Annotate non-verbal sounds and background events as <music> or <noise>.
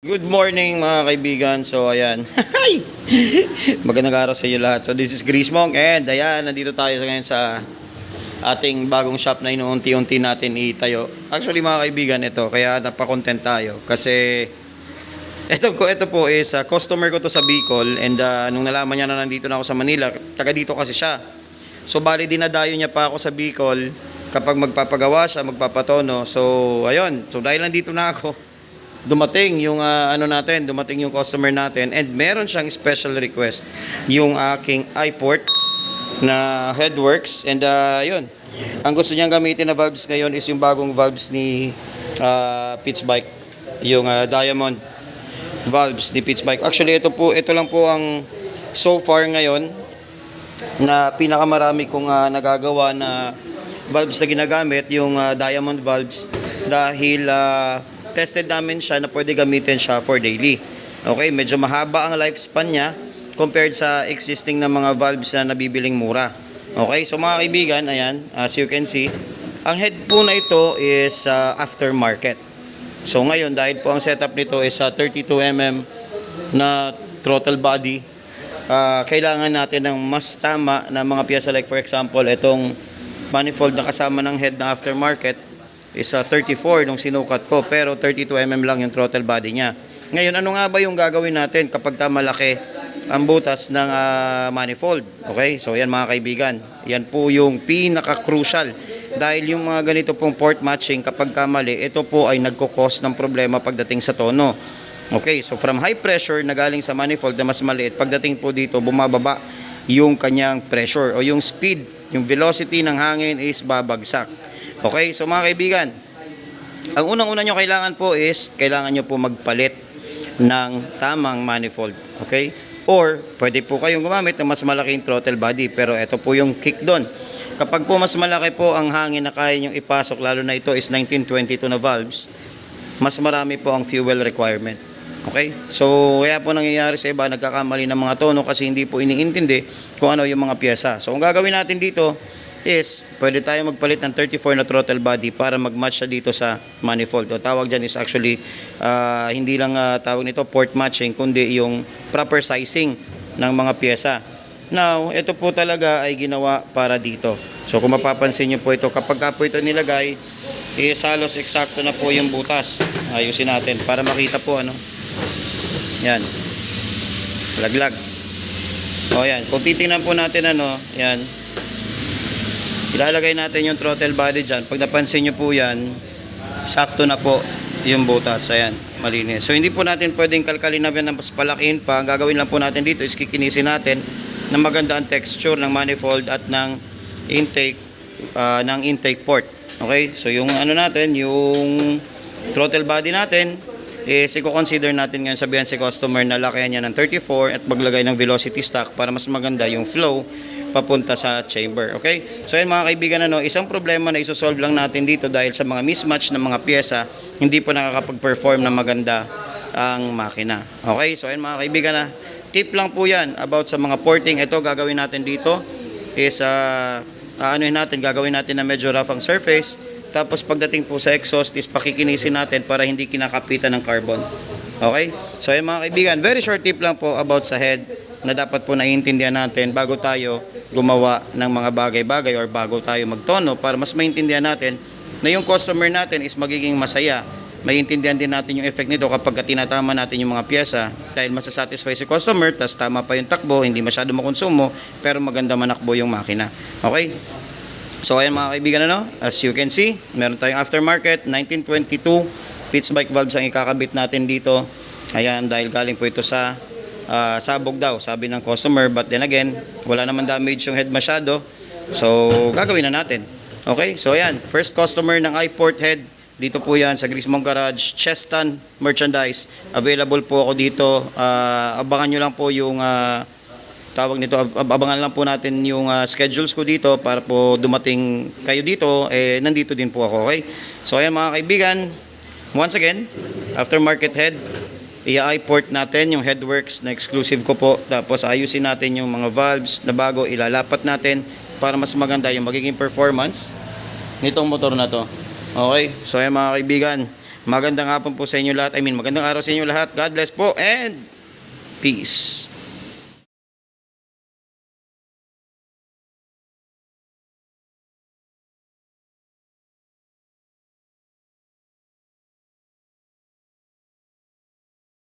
Good morning mga kaibigan. So ayan. <laughs> Hi! Magandang araw sa iyo lahat. So this is Grease Monk and ayan, nandito tayo ngayon sa ating bagong shop na inuunti-unti natin itayo. Actually mga kaibigan, ito kaya napakontent tayo kasi ito ko ito po is uh, customer ko to sa Bicol and uh, nung nalaman niya na nandito na ako sa Manila, taga dito kasi siya. So bali dinadayo niya pa ako sa Bicol kapag magpapagawa siya, magpapatono. So ayun, so dahil nandito na ako, dumating yung ah, ano natin, dumating yung customer natin and meron siyang special request yung aking iPort na Headworks and uh, yun. Ang gusto niyang gamitin na valves ngayon is yung bagong valves ni uh, Pitch Bike, yung ah, Diamond valves ni Pitch Bike. Actually ito po, ito lang po ang so far ngayon na pinakamarami kong ah, nagagawa na valves na ginagamit, yung ah, diamond valves dahil ah, tested namin siya na pwede gamitin siya for daily. Okay, medyo mahaba ang lifespan niya compared sa existing na mga valves na nabibiling mura. Okay, so mga kaibigan, ayan, as you can see, ang head po na ito is ah, aftermarket. So ngayon, dahil po ang setup nito is sa 32mm na throttle body, ah, kailangan natin ng mas tama na mga piyesa like for example, itong manifold na kasama ng head na aftermarket is ah, 34 nung sinukat ko pero 32mm lang yung throttle body niya. Ngayon, ano nga ba yung gagawin natin kapag ka malaki ang butas ng ah, manifold? Okay? So yan mga kaibigan, yan po yung pinaka-crucial dahil yung mga ganito pong port matching kapag kamali, ito po ay nagkukos ng problema pagdating sa tono. Okay, so from high pressure na galing sa manifold na mas maliit, pagdating po dito, bumababa yung kanyang pressure o yung speed, yung velocity ng hangin is babagsak. Okay, so mga kaibigan, ang unang-una nyo kailangan po is, kailangan nyo po magpalit ng tamang manifold. Okay? Or, pwede po kayong gumamit ng mas malaking throttle body, pero ito po yung kick doon. Kapag po mas malaki po ang hangin na kaya nyo ipasok, lalo na ito is 1922 na valves, mas marami po ang fuel requirement. Okay? So, kaya po nangyayari sa iba, nagkakamali ng mga tono kasi hindi po iniintindi kung ano yung mga pyesa. So, ang gagawin natin dito is, pwede tayo magpalit ng 34 na throttle body para mag-match siya dito sa manifold. O tawag dyan is actually, ah, hindi lang ah, tawag nito port matching, kundi yung proper sizing ng mga pyesa. Now, ito po talaga ay ginawa para dito. So, kung mapapansin nyo po ito, kapag ka po ito nilagay, is halos eksakto na po yung butas. Ayusin natin para makita po ano. Yan. Laglag. O yan. Kung titingnan po natin ano, yan. Ilalagay natin yung throttle body dyan. Pag napansin nyo po yan, sakto na po yung butas. Ayan, malinis. So, hindi po natin pwedeng kalkalin na yan na mas palakihin pa. Ang gagawin lang po natin dito is kikinisin natin na maganda ang texture ng manifold at ng intake ah, ng intake port. Okay? So, yung ano natin, yung throttle body natin, is i-consider natin ngayon sabihan si customer na lakihan niya ng 34 at maglagay ng velocity stock para mas maganda yung flow papunta sa chamber. Okay? So yan mga kaibigan, ano, isang problema na isosolve lang natin dito dahil sa mga mismatch ng mga pyesa, hindi po nakakapag-perform na maganda ang makina. Okay? So yan mga kaibigan, na tip lang po yan about sa mga porting. Ito gagawin natin dito is uh, aanuhin natin, gagawin natin na medyo rough ang surface. Tapos pagdating po sa exhaust is pakikinisin natin para hindi kinakapitan ng carbon. Okay? So yan mga kaibigan, very short tip lang po about sa head na dapat po naiintindihan natin bago tayo gumawa ng mga bagay-bagay or bago tayo magtono para mas maintindihan natin na yung customer natin is magiging masaya. Maintindihan din natin yung effect nito kapag tinatama natin yung mga pyesa dahil masasatisfy si customer, tas tama pa yung takbo, hindi masyado makonsumo, pero maganda manakbo yung makina. Okay? So ayan mga kaibigan ano, as you can see, meron tayong aftermarket 1922 pitch bike valves ang ikakabit natin dito. Ayan dahil galing po ito sa ah, sabog daw, sabi ng customer, but then again, wala naman damage yung head masyado. So gagawin na natin. Okay? So ayan, first customer ng iPort head dito po yan sa Grismong Garage, Chestan merchandise. Available po ako dito. Ah, abangan nyo lang po yung ah, tawag nito, ab- abangan lang po natin yung ah, schedules ko dito para po dumating kayo dito, eh nandito din po ako, okay? So ayan mga kaibigan, once again, aftermarket head, i-port natin yung headworks na exclusive ko po, tapos ayusin natin yung mga valves na bago, ilalapat natin para mas maganda yung magiging performance nitong motor na to. Okay? So ayan mga kaibigan, Magandang hapon po sa inyo lahat. I mean, magandang araw sa inyo lahat. God bless po and peace.